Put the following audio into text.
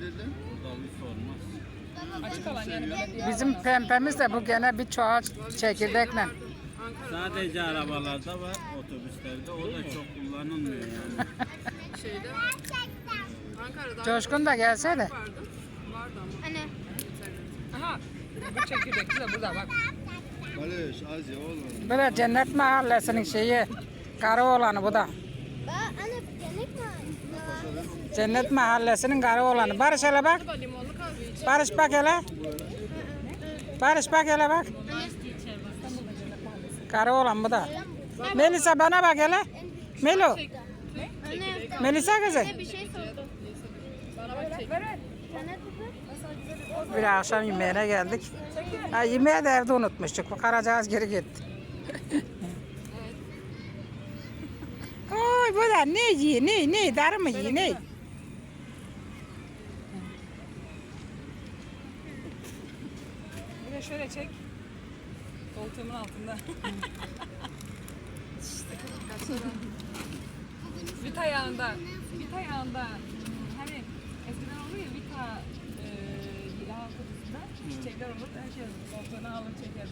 dedin? Burada bir sormaz. Açık alan yani belediye. Bizim pempemiz de bu gene bir çuğa çekirdekle. Sadece arabalarda var, otobüslerde. O da çok kullanılmıyor yani. Şeyde Ankara'da Coşkun da gelse de. vardı. Vardı ama. Anne. Aha. Bu çekirdekli de burada bak. Barış az ya oğlum. Böyle cennet mahallesinin şeyi. Karı olanı bu da. Cennet mahallesinin karı olanı. Barış hele bak. Barış bak hele. Barış bak hele bak. Karı olan bu da. Melisa bana bak hele. Melo. Melisa kızı. Bir akşam yemeğine geldik. Ha, yemeği de evde unutmuştuk. Bu Karacağız geri gitti. Oy bu da ne yiyor ne ne darı mı yiyor ne? De şöyle çek. Koltuğumun altında. Vita ayağında. Vita ayağında. Hani eskiden oluyor ya Vita e, ilah kutusunda çiçekler olur. Herkes koltuğuna alır çeker.